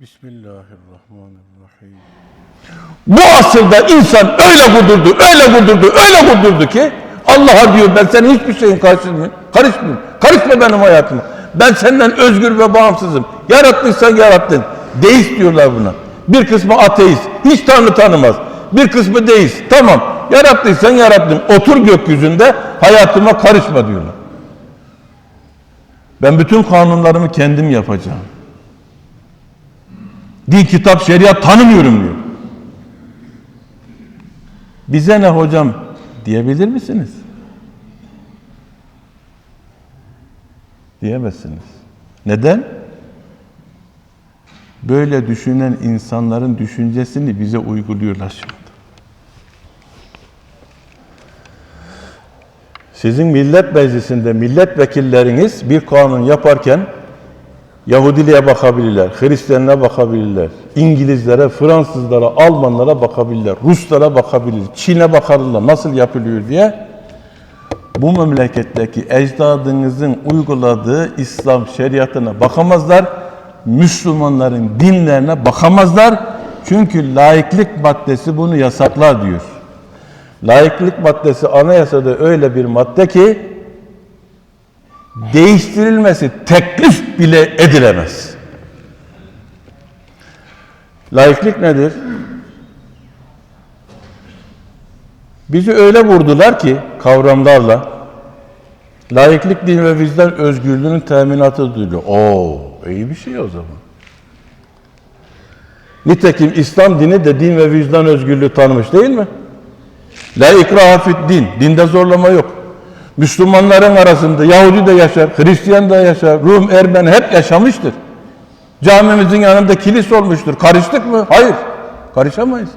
Bismillahirrahmanirrahim. Bu asırda insan öyle kudurdu, öyle kudurdu, öyle kudurdu ki Allah'a diyor ben senin hiçbir şeyin karşısındayım. Karışmıyorum. Karışma benim hayatıma. Ben senden özgür ve bağımsızım. Yarattıysan yarattın. Deist diyorlar buna. Bir kısmı ateist. Hiç Tanrı tanımaz. Bir kısmı deist. Tamam. Yarattıysan yarattın. Otur gökyüzünde hayatıma karışma diyorlar. Ben bütün kanunlarımı kendim yapacağım. Din, kitap, şeriat tanımıyorum diyor. Bize ne hocam diyebilir misiniz? Diyemezsiniz. Neden? Böyle düşünen insanların düşüncesini bize uyguluyorlar şimdi. Sizin millet meclisinde milletvekilleriniz bir kanun yaparken Yahudiliğe bakabilirler, Hristiyanlara bakabilirler, İngilizlere, Fransızlara, Almanlara bakabilirler, Ruslara bakabilir, Çin'e bakarlar nasıl yapılıyor diye. Bu memleketteki ecdadınızın uyguladığı İslam şeriatına bakamazlar, Müslümanların dinlerine bakamazlar. Çünkü laiklik maddesi bunu yasaklar diyor. Laiklik maddesi anayasada öyle bir madde ki değiştirilmesi teklif bile edilemez. Laiklik nedir? Bizi öyle vurdular ki kavramlarla laiklik din ve vicdan özgürlüğünün teminatı diyor. Oo, iyi bir şey o zaman. Nitekim İslam dini de din ve vicdan özgürlüğü tanımış değil mi? La ikraha fid din. Dinde zorlama yok. Müslümanların arasında Yahudi de yaşar, Hristiyan da yaşar, Rum, Ermeni hep yaşamıştır. Camimizin yanında kilis olmuştur. Karıştık mı? Hayır. Karışamayız.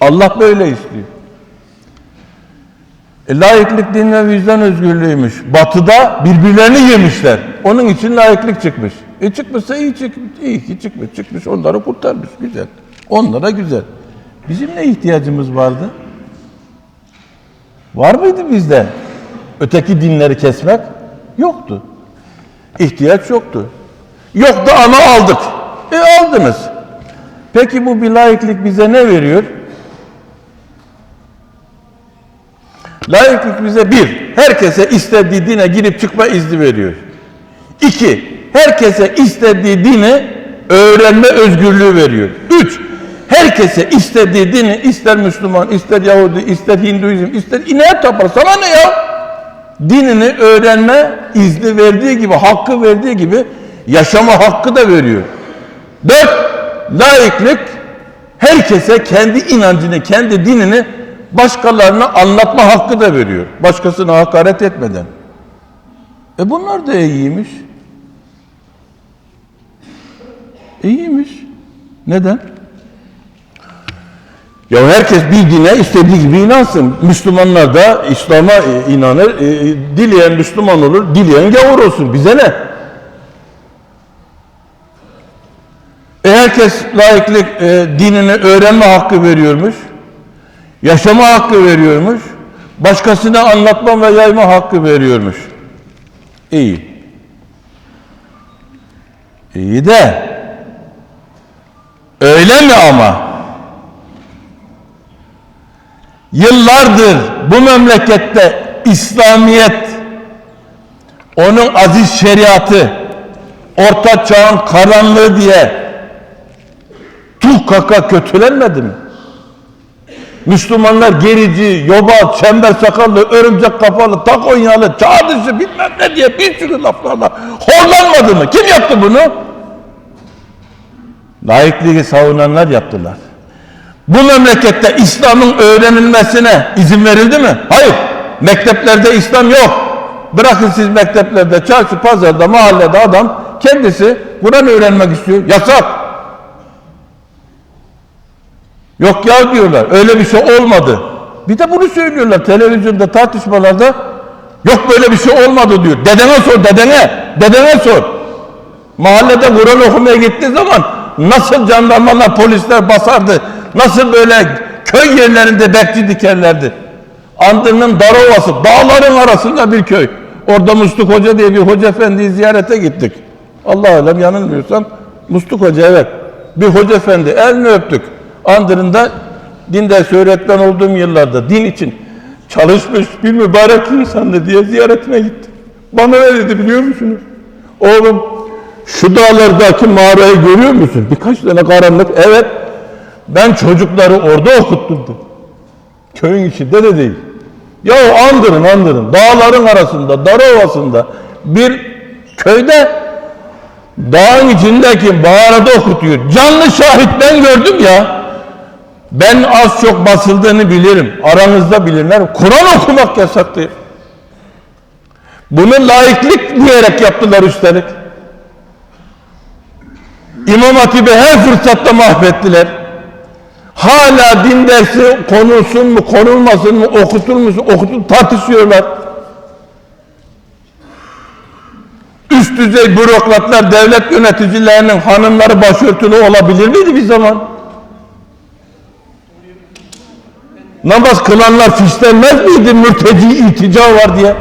Allah böyle istiyor. E, laiklik din ve vicdan özgürlüğüymüş. Batıda birbirlerini yemişler. Onun için laiklik çıkmış. E çıkmışsa iyi çıkmış. İyi ki çıkmış. Çıkmış onları kurtarmış. Güzel. Onlara güzel. Bizim ne ihtiyacımız vardı? Var mıydı bizde? Öteki dinleri kesmek? Yoktu. İhtiyaç yoktu. Yoktu ama aldık. E aldınız. Peki bu bir laiklik bize ne veriyor? Laiklik bize bir, herkese istediği dine girip çıkma izni veriyor. İki, herkese istediği dini öğrenme özgürlüğü veriyor. Üç, herkese istediği dini ister Müslüman, ister Yahudi, ister Hinduizm, ister ineğe tapar. Sana ne ya? Dinini öğrenme izni verdiği gibi, hakkı verdiği gibi yaşama hakkı da veriyor. Dört, laiklik herkese kendi inancını, kendi dinini başkalarına anlatma hakkı da veriyor. Başkasına hakaret etmeden. E bunlar da iyiymiş. İyiymiş. Neden? Ya herkes bir dine istediği gibi inansın. Müslümanlar da İslam'a e, inanır. E, dileyen Müslüman olur, dileyen gavur olsun. Bize ne? E herkes laiklik e, dinini öğrenme hakkı veriyormuş. Yaşama hakkı veriyormuş. Başkasına anlatma ve yayma hakkı veriyormuş. İyi. İyi de öyle mi ama? Yıllardır bu memlekette İslamiyet, onun aziz şeriatı, orta çağın karanlığı diye tuh kaka kötülenmedi mi? Müslümanlar gerici, yobal, çember sakallı, örümcek kafalı, takonyalı, çağ dışı bilmem ne diye bir sürü laflarla horlanmadı mı? Kim yaptı bunu? Laikliği savunanlar yaptılar. Bu memlekette İslam'ın öğrenilmesine izin verildi mi? Hayır. Mekteplerde İslam yok. Bırakın siz mekteplerde, çarşı, pazarda, mahallede adam kendisi Kur'an öğrenmek istiyor. Yasak. Yok ya diyorlar. Öyle bir şey olmadı. Bir de bunu söylüyorlar televizyonda tartışmalarda. Yok böyle bir şey olmadı diyor. Dedene sor dedene. Dedene sor. Mahallede Kur'an okumaya gittiği zaman nasıl jandarmalar polisler basardı. Nasıl böyle köy yerlerinde bekçi dikerlerdi. Andır'ın Darovası dağların arasında bir köy. Orada Musluk Hoca diye bir hoca efendiyi ziyarete gittik. Allah alem yanılmıyorsam Musluk Hoca evet. bir hoca efendi elini öptük. Andırında din dersi öğretmen olduğum yıllarda din için çalışmış bir mübarek insandı diye ziyaretine gittim. Bana ne dedi biliyor musunuz? Oğlum şu dağlardaki mağarayı görüyor musun? Birkaç tane karanlık. Evet. Ben çocukları orada okuttum dedi. Köyün içinde de değil. Ya andırın andırın. Dağların arasında, dar ovasında bir köyde dağın içindeki mağarada okutuyor. Canlı şahit ben gördüm ya. Ben az çok basıldığını bilirim. Aranızda bilinler. Kur'an okumak yasaktı. Bunu laiklik diyerek yaptılar üstelik. İmam Hatip'i her fırsatta mahvettiler. Hala din dersi konulsun mu, konulmasın mı, okutulmuş, okutul tartışıyorlar. Üst düzey bürokratlar, devlet yöneticilerinin hanımları başörtülü olabilir miydi bir zaman? Namaz kılanlar fişlenmez miydi mürteci iltica var diye?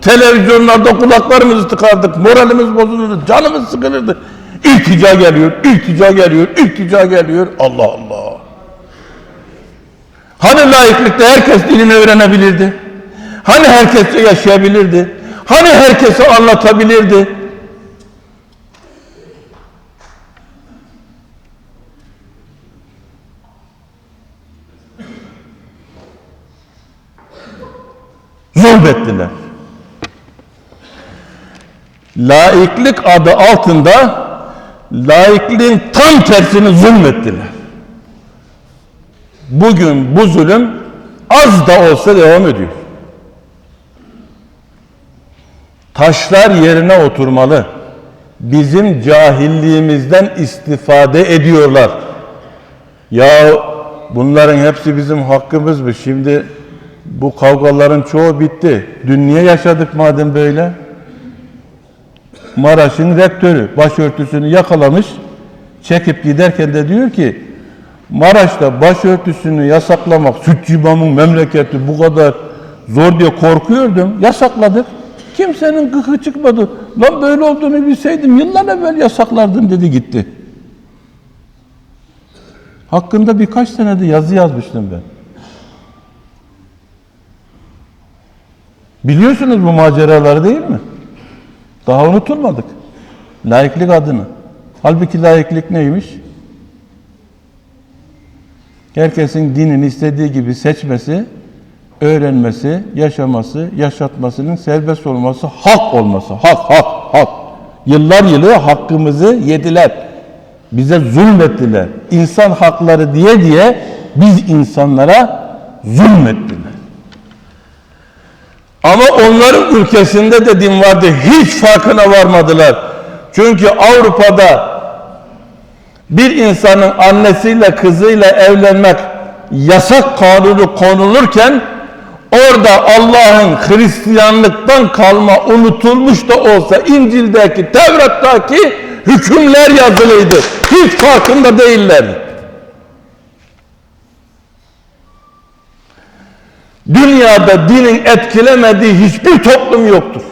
Televizyonlarda kulaklarımızı tıkardık, moralimiz bozulurdu, canımız sıkılırdı. İltica geliyor, iltica geliyor, iltica geliyor. Allah Allah. Hani layıklıkta herkes dilini öğrenebilirdi? Hani herkesle yaşayabilirdi? Hani herkese anlatabilirdi? Zulmettiler. Laiklik adı altında laikliğin tam tersini zulmettiler. Bugün bu zulüm az da olsa devam ediyor. Taşlar yerine oturmalı. Bizim cahilliğimizden istifade ediyorlar. Ya bunların hepsi bizim hakkımızmış. Şimdi bu kavgaların çoğu bitti. Dün niye yaşadık madem böyle? Maraş'ın rektörü başörtüsünü yakalamış. Çekip giderken de diyor ki Maraş'ta başörtüsünü yasaklamak sütçü imamın memleketi bu kadar zor diye korkuyordum. Yasakladık. Kimsenin gıkı çıkmadı. Lan böyle olduğunu bilseydim yıllar evvel yasaklardım dedi gitti. Hakkında birkaç senede yazı yazmıştım ben. Biliyorsunuz bu maceraları değil mi? Daha unutulmadık. Laiklik adını. Halbuki laiklik neymiş? Herkesin dinini istediği gibi seçmesi, öğrenmesi, yaşaması, yaşatmasının serbest olması, hak olması. Hak, hak, hak. Yıllar yılı hakkımızı yediler. Bize zulmettiler. İnsan hakları diye diye biz insanlara zulmettiler. Ama onların ülkesinde de din vardı. Hiç farkına varmadılar. Çünkü Avrupa'da bir insanın annesiyle kızıyla evlenmek yasak kanunu konulurken orada Allah'ın Hristiyanlıktan kalma unutulmuş da olsa İncil'deki, Tevrat'taki hükümler yazılıydı. Hiç farkında değillerdi. Dünyada dinin etkilemediği hiçbir toplum yoktur.